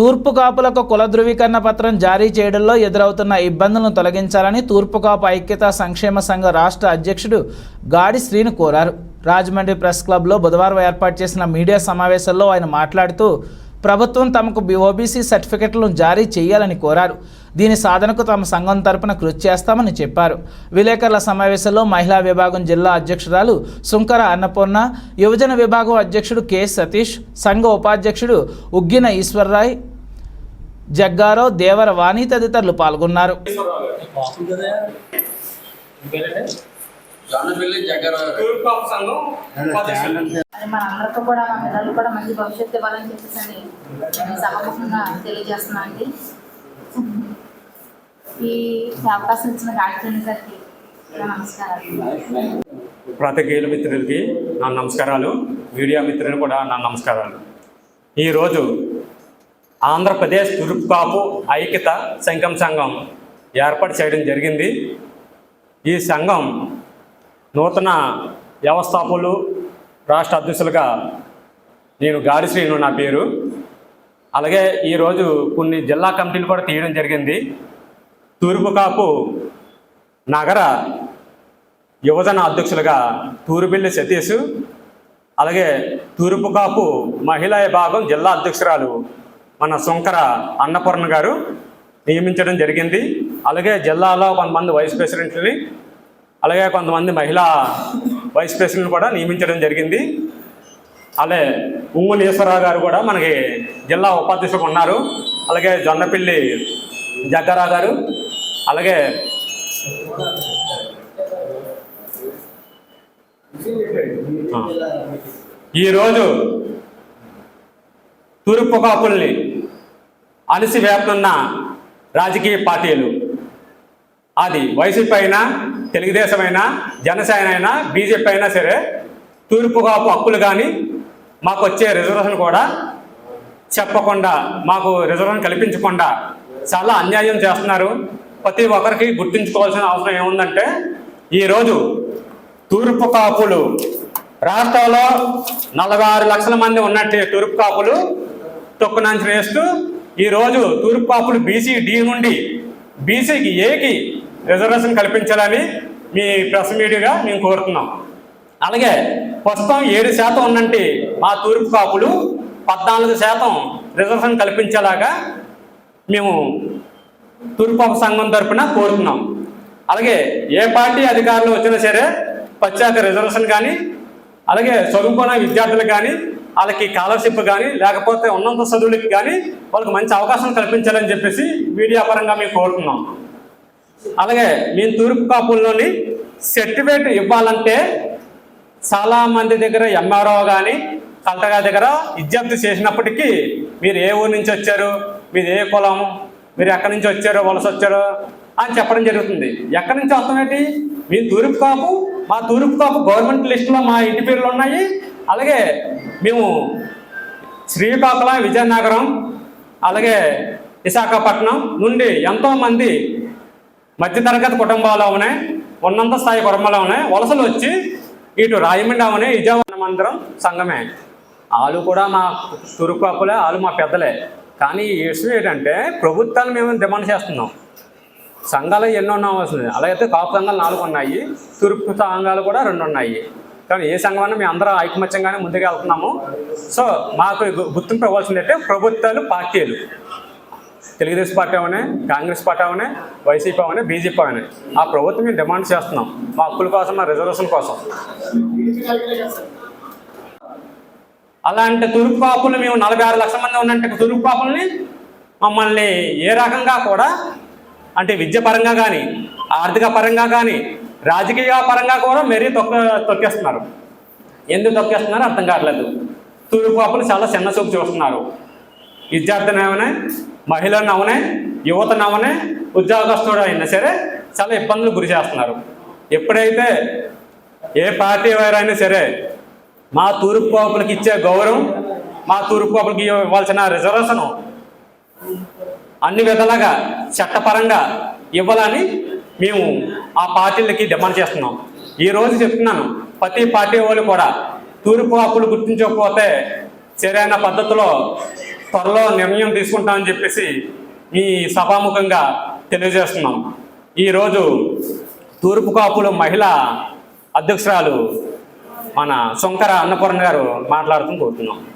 తూర్పు కాపులకు కుల ధృవీకరణ పత్రం జారీ చేయడంలో ఎదురవుతున్న ఇబ్బందులను తొలగించాలని తూర్పు కాపు ఐక్యతా సంక్షేమ సంఘ రాష్ట్ర అధ్యక్షుడు గాడి శ్రీను కోరారు. రాజమండ్రి ప్రెస్ క్లబ్లో బుధవారం ఏర్పాటు చేసిన మీడియా సమావేశంలో ఆయన మాట్లాడుతూ ప్రభుత్వం తమకు ఓబీసీ సర్టిఫికెట్లను జారీ చేయాలని కోరారు. దీని సాధనకు తమ సంఘం తరపున కృషి చేస్తామని చెప్పారు. విలేకరుల సమావేశంలో మహిళా విభాగం జిల్లా అధ్యక్షురాలు సుంకర అన్నపూర్ణ యువజన విభాగం అధ్యక్షుడు కె సతీష్ సంఘ ఉపాధ్యక్షుడు ఉగ్గిన ఈశ్వర్రాయ్ జగ్గారావు దేవర వాణి తదితరులు పాల్గొన్నారు. మనందరితో కూడా మన పిల్లలు కూడా మంచి భవిష్యత్తు ఇవ్వాలని చెప్పేసి నేను సభముఖంగా తెలియజేస్తున్నా అండి ఈ అవకాశం ఇచ్చిన గాయత్రి గారికి నమస్కారాలు పాత్రికేయుల మిత్రులకి నా నమస్కారాలు మీడియా మిత్రులు కూడా నా నమస్కారాలు. ఈరోజు ఆంధ్రప్రదేశ్ తూర్పుకాపు ఐక్యత సంఘం సంఘం ఏర్పాటు చేయడం జరిగింది. ఈ సంఘం నూతన వ్యవస్థాపకులు రాష్ట్ర అధ్యక్షులుగా నేను గాడిశ్రీను నా పేరు. అలాగే ఈరోజు కొన్ని జిల్లా కమిటీలు కూడా తీయడం జరిగింది. తూర్పుకాపు నగర యువజన అధ్యక్షులుగా తూరుబిల్లి సతీష్ అలాగే తూర్పుకాపు మహిళా విభాగం జిల్లా అధ్యక్షురాలు మన సుంకర అన్నపూర్ణ గారు నియమించడం జరిగింది. అలాగే జిల్లాలో కొంతమంది వైస్ ప్రెసిడెంట్ని అలాగే కొంతమంది మహిళా వైస్ ప్రెసిడెంట్ కూడా నియమించడం జరిగింది. అలాగే ఉమ్ములు ఈశ్వరరావు గారు కూడా మనకి జిల్లా ఉపాధ్యక్షులు ఉన్నారు. అలాగే జొన్నపిల్లి జగ్గారావు గారు అలాగే ఈరోజు తూర్పు కాపుల్ని అణిసివేస్తున్న రాజకీయ పార్టీలు. అది వైసీపీ అయినా తెలుగుదేశం అయినా జనసేన అయినా బీజేపీ అయినా సరే తూర్పు కాపు హక్కులు కానీ మాకు వచ్చే రిజర్వేషన్ కూడా చెప్పకుండా మాకు రిజర్వేషన్ కల్పించకుండా చాలా అన్యాయం చేస్తున్నారు. ప్రతి ఒక్కరికి గుర్తుంచుకోవాల్సిన అవసరం ఏముందంటే ఈరోజు తూర్పు కాపులు రాష్ట్రంలో నలభై ఆరు లక్షల మంది ఉన్నట్టు తూర్పు కాపులు తొక్కునంచి వేస్తూ ఈరోజు తూర్పు కాపులు బీసీ డి నుండి బీసీకి ఏకి రిజర్వేషన్ కల్పించాలని మీ ప్రెస్ మీడియాగా మేము కోరుతున్నాం. అలాగే ప్రస్తుతం ఏడు శాతం ఉన్నట్టు మా తూర్పు కాపులు పద్నాలుగు శాతం రిజర్వేషన్ కల్పించేలాగా మేము తూర్పు సంఘం తరపున కోరుతున్నాం. అలాగే ఏ పార్టీ అధికారులు వచ్చినా సరే పశ్చాత్త రిజర్వేషన్ కానీ అలాగే చదువుకున్న విద్యార్థులు కానీ వాళ్ళకి స్కాలర్షిప్ కానీ లేకపోతే ఉన్నత చదువులకి కానీ వాళ్ళకి మంచి అవకాశం కల్పించాలని చెప్పేసి మీడియా పరంగా మేము కోరుతున్నాం. అలాగే మేము తూర్పు కాపుల్లోని సర్టిఫికేట్ ఇవ్వాలంటే చాలా మంది దగ్గర ఎంఆర్ఓ కానీ కలెక్టర్ గారి దగ్గర విజ్ఞప్తి చేసినప్పటికీ మీరు ఏ ఊరు నుంచి వచ్చారు మీరు ఏ కులం మీరు ఎక్కడి నుంచి వచ్చారో వలస వచ్చారో అని చెప్పడం జరుగుతుంది. ఎక్కడి నుంచి వస్తాం ఏంటి? మీ తూర్పు కాపు మా తూర్పు కాపు గవర్నమెంట్ లిస్టులో మా ఇంటి పేర్లు ఉన్నాయి. అలాగే మేము శ్రీకాకుళం విజయనగరం అలాగే విశాఖపట్నం నుండి ఎంతోమంది మధ్యతరగతి కుటుంబాలు ఉన్నాయి ఉన్నంత స్థాయి కుటుంబాలు ఉన్నాయి. వలసలు వచ్చి ఇటు రాయమండ్రి అవనే విజయవాడ మందిరం సంఘమే. వాళ్ళు కూడా మా తూర్పు వాళ్ళు మా పెద్దలే. కానీ ఈ విషయం ఏంటంటే ప్రభుత్వాన్ని మేము డిమాండ్ చేస్తున్నాం. సంఘాలు ఎన్నో వస్తుంది అలాగైతే కాపు సంఘాలు నాలుగు ఉన్నాయి. తూర్పు సంఘాలు కూడా రెండు ఉన్నాయి. కానీ ఏ సంఘమైనా మేము అందరం ఐకమత్యంగానే ముందుకు వెళ్తున్నాము. సో మాకు గుర్తింపు ఇవ్వాల్సింది అంటే ప్రభుత్వాలు పార్టీలు. తెలుగుదేశం పార్టీ అవనే కాంగ్రెస్ పార్టీ అవనే వైసీపీ అవనే బీజేపీ అవనే. ఆ ప్రభుత్వం మేము డిమాండ్ చేస్తున్నాం. మా హక్కుల కోసం మా రిజర్వేషన్ కోసం. అలాంటి తూర్పు కాపులు మేము నలభై ఆరు లక్షల మంది ఉన్నట్టు తూర్పు కాపుల్ని మమ్మల్ని ఏ రకంగా కూడా అంటే విద్య పరంగా కానీ ఆర్థిక పరంగా కానీ రాజకీయ పరంగా కూడా మెరీ తొక్క తొక్కేస్తున్నారు. ఎందుకు తొక్కేస్తున్నారో? అర్థం కావట్లేదు. తూర్పు కాపులు చాలా చిన్న చూపు చూస్తున్నారు. విద్యార్థిని అవనే మహిళను అవనే యువతను అవనే ఉద్యోగస్తుడు అయినా సరే చాలా ఇబ్బందులు గురి చేస్తున్నారు. ఎప్పుడైతే ఏ పార్టీ వారైనా సరే మా తూర్పు కోపులకు ఇచ్చే గౌరవం మా తూర్పు కాపులకి ఇవ్వాల్సిన రిజర్వేషన్ అన్ని విధాలుగా చట్టపరంగా ఇవ్వాలని మేము ఆ పార్టీలకి డిమాండ్ చేస్తున్నాం. ఈ రోజు చెప్తున్నాను ప్రతి పార్టీ వాళ్ళు కూడా తూర్పు హక్కులు గుర్తించకపోతే సరైన పద్ధతిలో త్వరలో నిర్ణయం తీసుకుంటామని చెప్పేసి మీ సభాముఖంగా తెలియజేస్తున్నాం. ఈరోజు తూర్పు కాపులు మహిళా అధ్యక్షురాలు మన శంకర అన్నపూర్ణ గారు మాట్లాడుతూ కోరుతున్నాం.